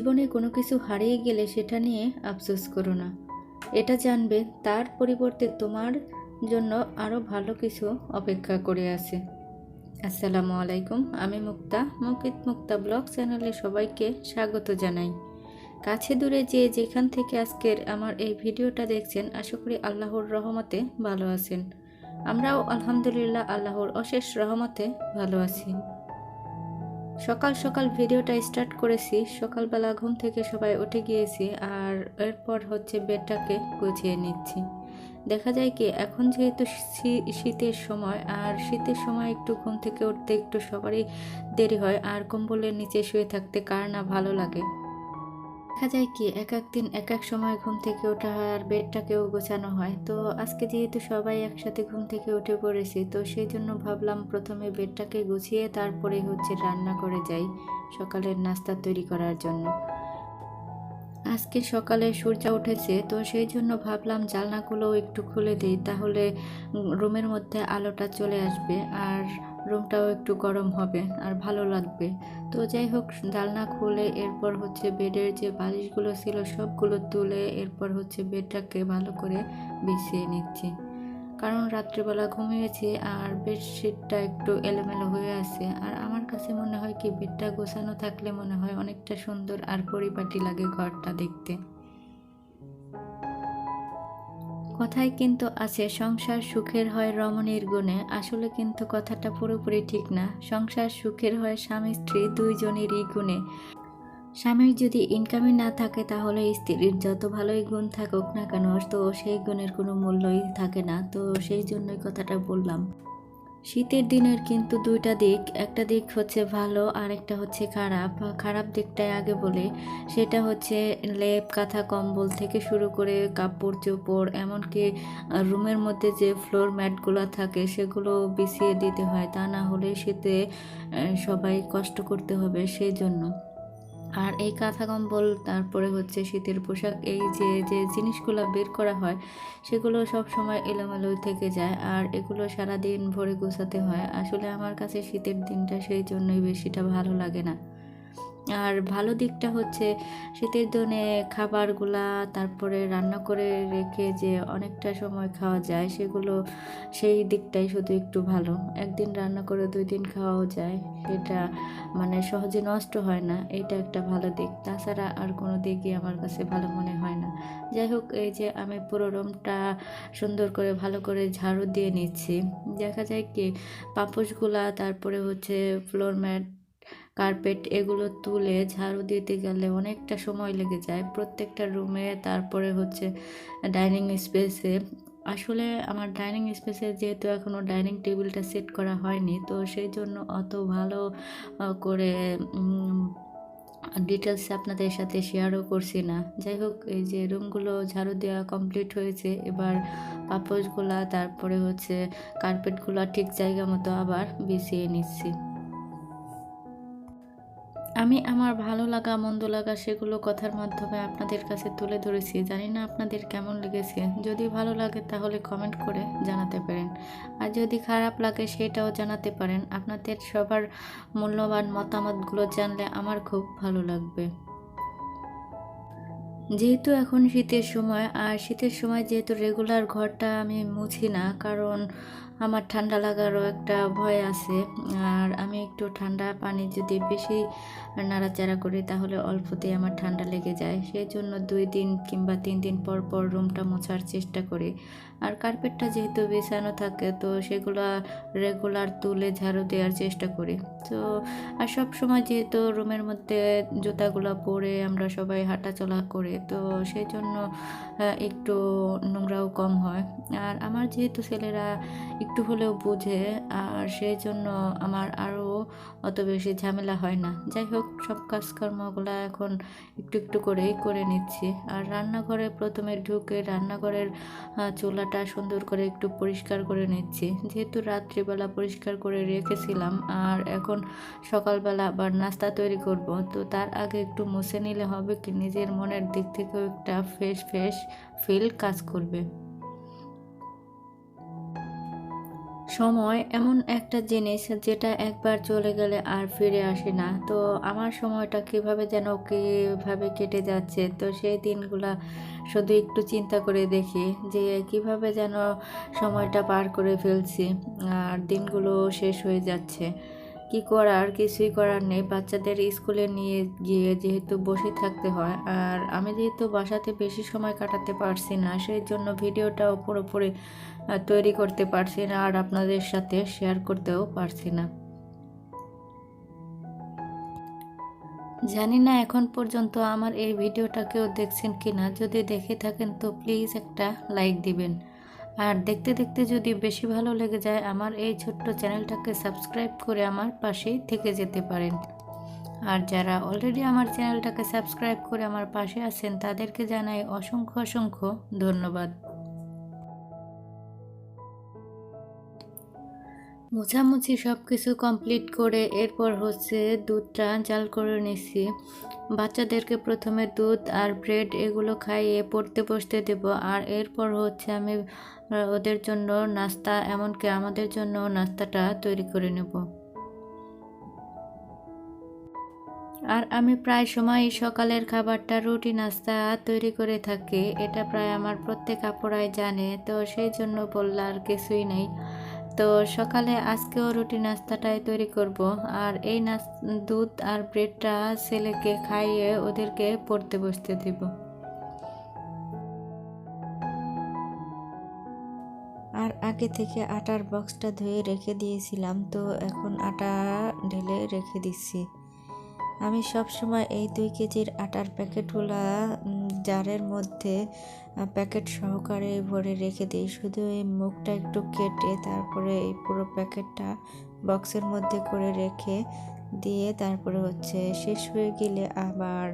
জীবনে কোনো কিছু হারিয়ে গেলে সেটা নিয়ে আফসোস করো না। এটা জানবে তার পরিবর্তে তোমার জন্য আরও ভালো কিছু অপেক্ষা করে আছে। আসসালামু আলাইকুম, আমি মুক্তা, মুকিত মুক্তা ব্লগ চ্যানেলে সবাইকে স্বাগত জানাই। কাছে দূরে যে যেখান থেকে আজকের আমার এই ভিডিওটা দেখছেন, আশা করি আল্লাহর রহমতে ভালো আছেন। আমরাও আলহামদুলিল্লাহ আল্লাহর অশেষ রহমতে ভালো আছি। সকাল সকাল ভিডিওটা স্টার্ট করেছি। সকালবেলা ঘুম থেকে সবাই উঠে গিয়েছি আর এরপর হচ্ছে বেডটাকে গুছিয়ে নিচ্ছি। দেখা যায় কি, এখন যেহেতু শীতের সময় আর শীতের সময় একটু ঘুম থেকে উঠতে একটু সবারই দেরি হয় আর কম্বলের নিচে শুয়ে থাকতে কার না ভালো লাগে। দেখা যায় কি, এক এক দিন এক এক সময় ঘুম থেকে ওঠা আর বেডটাকেও গোছানো হয়। তো আজকে যেহেতু সবাই একসাথে ঘুম থেকে উঠে পড়েছি, তো সেই জন্য ভাবলাম প্রথমে বেডটাকে গুছিয়ে তারপরে হচ্ছে রান্না করে যাই সকালের নাস্তা তৈরি করার জন্য। আজকে সকালে সূর্য উঠেছে, তো সেই জন্য ভাবলাম জানলাগুলো একটু খুলে দিই, তাহলে রুমের মধ্যে আলোটা চলে আসবে। আর রুমটাও একটু গরম হবে আর ভালো লাগবে। তো যাই হোক জানলা খুলে এরপর হচ্ছে বেডের যে বালিশগুলো ছিল সবগুলো তুলে এরপর হচ্ছে বেডটাকে ভালো করে বিছিয়ে নিচ্ছি। কারণ রাত্রিবেলা ঘুমিয়েছি আর বেডশিটটা একটু এলোমেলো হয়ে আছে। আর আমার কাছে মনে হয় কি, বেডটা গোছানো থাকলে মনে হয় অনেকটা সুন্দর আর পরিপাটি লাগে ঘরটা দেখতে। কথায় কিন্তু আছে, সংসার সুখের হয় রমণীর গুণে। আসলে কিন্তু কথাটা পুরোপুরি ঠিক না। সংসার সুখের হয় স্বামী, স্ত্রী দুইজনেরই গুণে। স্বামীর যদি ইনকামই না থাকে, তাহলে স্ত্রীর যত ভালোই গুণ থাকুক না কেন তো সেই গুণের কোনো মূল্যই থাকে না। তো সেই জন্যই কথাটা বললাম। শীতের দিনের কিন্তু দুইটা দিক, একটা দিক হচ্ছে ভালো আর একটা হচ্ছে খারাপ। খারাপ দিকটাই আগে বলে, সেটা হচ্ছে লেপ, কাঁথা, কম্বল থেকে শুরু করে কাপড় চোপড়, এমনকি রুমের মধ্যে যে ফ্লোর ম্যাটগুলো থাকে সেগুলো বিছিয়ে দিতে হয়। তা না হলে শীতে সবাই কষ্ট করতে হবে, সেই জন্য। আর এই কাঁথা কম্বল, তারপরে হচ্ছে শীতের পোশাক, এই যে যে জিনিসগুলো বের করা হয়, সেগুলো সব সময় এলোমেলো থেকে যায় আর এগুলো সারা দিন ভরে গোছাতে হয়। আসলে আমার কাছে শীতের দিনটা সেই জন্যই বেশিটা ভালো লাগে না। আর ভালো দিকটা হচ্ছে শীতের দিনে খাবারগুলা তারপরে রান্না করে রেখে যে অনেকটা সময় খাওয়া যায়, সেগুলো সেই দিকটাই শুধু একটু ভালো। একদিন রান্না করে দুই দিন খাওয়াও যায়, সেটা মানে সহজে নষ্ট হয় না, এটা একটা ভালো দিক। তাছাড়া আর কোনো দিকই আমার কাছে ভালো মনে হয় না। যাই হোক, এই যে আমি পুরো রুমটা সুন্দর করে ভালো করে ঝাড়ু দিয়ে নিচ্ছি। দেখা যায় কি পাপোশগুলা তারপরে হচ্ছে ফ্লোর ম্যাট কার্পেট এগুলো তুলে ঝাড়ু দিতে গেলে অনেকটা সময় লেগে যায়। প্রত্যেকটা রুমে, তারপরে হচ্ছে ডাইনিং স্পেসে। আসলে আমার ডাইনিং স্পেসে যেহেতু এখনও ডাইনিং টেবিলটা সেট করা হয়নি, তো সেই জন্য অত ভালো করে ডিটেলস আপনাদের সাথে শেয়ারও করছি না। যাই হোক, এই যে রুমগুলো ঝাড়ু দেওয়া কমপ্লিট হয়েছে, এবার পাপোশগুলা তারপরে হচ্ছে কার্পেটগুলো ঠিক জায়গা মতো আবার বিছিয়ে নিচ্ছি। আমি আমার ভালো লাগা, মন্দ লাগা সেগুলো কথার মাধ্যমে আপনাদের কাছে তুলে ধরেছি। জানি না আপনাদের কেমন লেগেছে। যদি ভালো লাগে তাহলে কমেন্ট করে জানাতে পারেন। আর যদি খারাপ লাগে সেটাও জানাতে পারেন। আপনাদের সবার মূল্যবান মতামতগুলো জানলে আমার খুব ভালো লাগবে। যেহেতু এখন শীতের সময়, আর শীতের সময় যেহেতু রেগুলার ঘরটা আমি মুছি না, কারণ আমার ঠান্ডা লাগারও একটা ভয় আছে। আর আমি একটু ঠান্ডা পানি যদি বেশি নাড়াচাড়া করি, তাহলে অল্পতেই আমার ঠান্ডা লেগে যায়। সেই জন্য দুই দিন কিংবা তিন দিন পর পর রুমটা মোছার চেষ্টা করি। আর কার্পেটটা যেহেতু বিছানো থাকে, তো সেগুলো রেগুলার তুলে ঝাড়ু দেওয়ার চেষ্টা করি। তো, আর সব সময় যেহেতু রুমের মধ্যে জুতাগুলো পরে আমরা সবাই হাঁটাচলা করি, তো সেই জন্য একটু নোংরাও কম হয়। আর আমার যেহেতু ছেলেরা একটু হলেও বোঝে, আর সেই জন্য আমার আরও অত বেশি ঝামেলা হয় না। যাই হোক, সব কাজকর্মগুলো এখন একটু একটু করেই করে নিচ্ছি। আর রান্নাঘরে প্রথমে ঢুকে রান্নাঘরের চুলাটা সুন্দর করে একটু পরিষ্কার করে নিচ্ছি। যেহেতু রাত্রিবেলা পরিষ্কার করে রেখেছিলাম, আর এখন সকালবেলা আবার নাস্তা তৈরি করব, তো তার আগে একটু মুছে নিলে হবে কি, নিজের মনের দিক থেকেও একটা ফ্রেশ ফ্রেশ ফিল কাজ করবে। সময় এমন একটা জিনিস যেটা একবার চলে গেলে আর ফিরে আসে না। তো আমার সময়টা কীভাবে যেন কীভাবে কেটে যাচ্ছে, তো সেই দিনগুলা শুধু একটু চিন্তা করে দেখি যে কীভাবে যেন সময়টা পার করে ফেলছি, আর দিনগুলো শেষ হয়ে যাচ্ছে। কি করার কিছুই করার নেই। বাচ্চাদের স্কুলে নিয়ে গিয়ে যেহেতু বসে থাকতে হয়, আর আমি যেহেতু বাসাতে বেশি সময় কাটাতে পারছি না সেই জন্য ভিডিওটাও পুরোপুরি তৈরি করতে পারছি না আর আপনাদের সাথে শেয়ার করতেও পারছি না। জানি না এখন পর্যন্ত আমার এই ভিডিওটা কেউ দেখছেন কি না যদি দেখে থাকেন তো প্লিজ একটা লাইক দিবেন। আর দেখতে দেখতে যদি বেশি ভালো লেগে যায়, আমার এই ছোট্ট চ্যানেলটাকে সাবস্ক্রাইব করে আমার পাশেই থেকে যেতে পারেন। আর যারা অলরেডি আমার চ্যানেলটাকে সাবস্ক্রাইব করে আমার পাশে আছেন, তাদেরকে জানাই অসংখ্য অসংখ্য ধন্যবাদ। মোছামুছি সব কিছু কমপ্লিট করে এরপর হচ্ছে দুধটা জাল করে নিছি। বাচ্চাদেরকে প্রথমে দুধ আর ব্রেড এগুলো খাইয়ে পড়তে বসতে দেব। আর এরপর হচ্ছে আমি ওদের জন্য নাস্তা, এমনকি আমাদের জন্য নাস্তাটা তৈরি করে নেব। আর আমি প্রায় সময় সকালের খাবারটা রুটি নাস্তা তৈরি করে থাকি। এটা প্রায় আমার প্রত্যেক আপুরাই জানে, তো সেই জন্য বললে আর কিছুই নেই। তো সকালে আজকেও রুটি নাস্তাটাই তৈরি করব। আর এই নাস, দুধ আর ব্রেডটা ছেলেকে খাইয়ে ওদেরকে পড়তে বসতে দিব। আর আগে থেকে আটার বক্সটা ধুয়ে রেখে দিয়েছিলাম, তো এখন আটা ঢেলে রেখে দিচ্ছি। আমি সব সময় এই দুই কেজির আটার প্যাকেটগুলা জারের মধ্যে প্যাকেট সহকারে ভরে রেখে দিই। শুধু এই মুখটা একটু কেটে তারপরে এই পুরো প্যাকেটটা বক্সের মধ্যে করে রেখে দিয়ে তারপরে হচ্ছে শেষ হয়ে গেলে আবার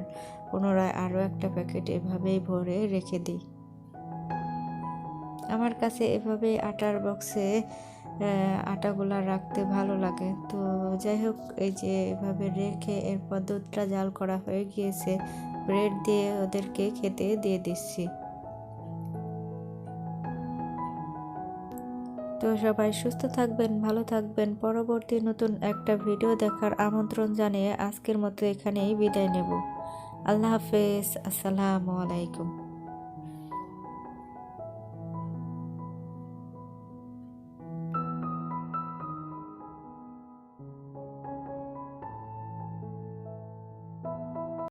পুনরায় আরও একটা প্যাকেট এভাবেই ভরে রেখে দিই। আমার কাছে এভাবে আটার বক্সে আটাগুলা রাখতে ভালো লাগে। তো যাই হোক, এই যে এভাবে রেখে এরপর দুধটা জাল করা হয়ে গিয়েছে, ব্রেড দিয়ে ওদেরকে খেতে দিয়ে দিচ্ছি। তো সবাই সুস্থ থাকবেন, ভালো থাকবেন। পরবর্তী নতুন একটা ভিডিও দেখার আমন্ত্রণ জানিয়ে আজকের মতো এখানেই বিদায় নেব। আল্লাহ হাফেজ, আসসালামু আলাইকুম।